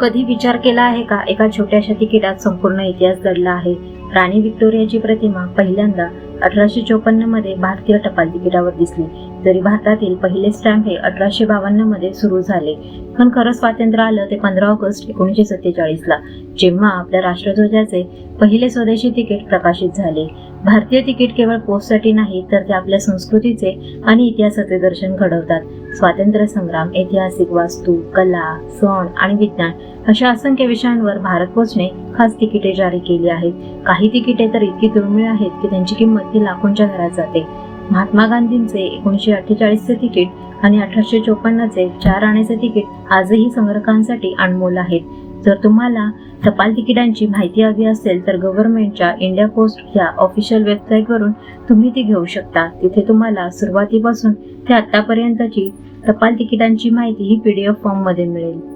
कधी विचार केला आहे का? एका छोट्याशा तिकिटात संपूर्ण इतिहास दडला आहे. राणी व्हिक्टोरियाची प्रतिमा पहिल्यांदा अठराशे चोपन्नमध्ये भारतीय टपाल तिकिटावर दिसली. तरी भारतातील पहिले स्टॅम्प हे अठराशे बावन्नमध्ये सुरू झाले. पण खरं स्वातंत्र्य आलं ते पंधरा ऑगस्ट एकोणीसशे सत्तेचाळीस ला जेव्हा आपल्या राष्ट्रध्वजाचे पहिले स्वदेशी तिकीट प्रकाशित झाले. भारतीय तिकीट केवळ पोस्टसाठी नाही तर ते आपल्या संस्कृतीचे आणि इतिहासाचे दर्शन घडवतात. स्वातंत्र्य संग्राम ऐतिहासिक वास्तू कला सण आणि विज्ञान अशा असंख्य विषयांवर भारत पोचने खास तिकिटे जारी केली आहेत. काही तिकिटे तर इतकी दुर्मिळ आहेत की त्यांची किंमत ही लाखोंच्या घरात जाते. महात्मा गांधींचे एकोणीसशे अठ्ठेचाळीसचे तिकीट आणि अठराशे चोपन्नचे चार आण्याचे तिकीट आजही संग्रहकांसाठी अनमोल आहेत. जर तुम्हाला टपाल तिकिटांची माहिती हवी असेल तर गव्हर्नमेंटच्या इंडिया पोस्ट या ऑफिशियल वेबसाईटवरून तुम्ही ती घेऊ शकता. तिथे तुम्हाला सुरुवातीपासून ते आतापर्यंतची टपाल तिकिटांची माहिती ही पी डी एफ फॉर्ममध्ये मिळेल.